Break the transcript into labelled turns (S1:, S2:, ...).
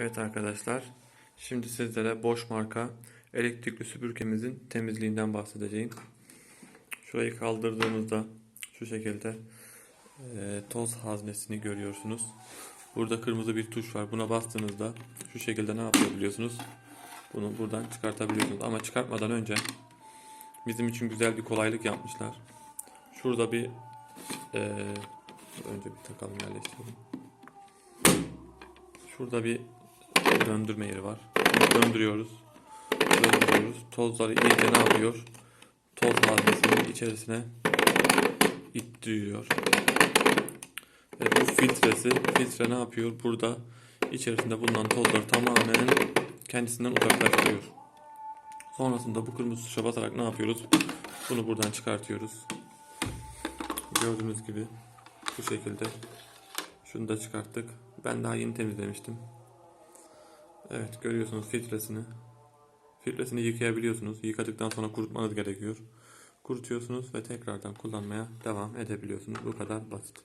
S1: Evet arkadaşlar, şimdi sizlere Bosch marka elektrikli süpürgemizin temizliğinden bahsedeceğim. Şurayı kaldırdığımızda şu şekilde e, toz haznesini görüyorsunuz. Burada kırmızı bir tuş var. Buna bastığınızda şu şekilde ne yapıyor biliyorsunuz? Bunu buradan çıkartabiliyorsunuz. Ama çıkartmadan önce bizim için güzel bir kolaylık yapmışlar. Şurada bir e, önce bir takalım yerleştirelim. Şurada bir döndürme yeri var. Döndürüyoruz. Döndürüyoruz. Tozları iyice ne yapıyor? Toz haznesinin içerisine ittiriyor. Ve bu filtresi, filtre ne yapıyor? Burada içerisinde bulunan tozları tamamen kendisinden uzaklaştırıyor. Sonrasında bu kırmızı tuşa basarak ne yapıyoruz? Bunu buradan çıkartıyoruz. Gördüğünüz gibi bu şekilde. Şunu da çıkarttık. Ben daha yeni temizlemiştim. Evet görüyorsunuz filtresini. Filtresini yıkayabiliyorsunuz. Yıkadıktan sonra kurutmanız gerekiyor. Kurutuyorsunuz ve tekrardan kullanmaya devam edebiliyorsunuz. Bu kadar basit.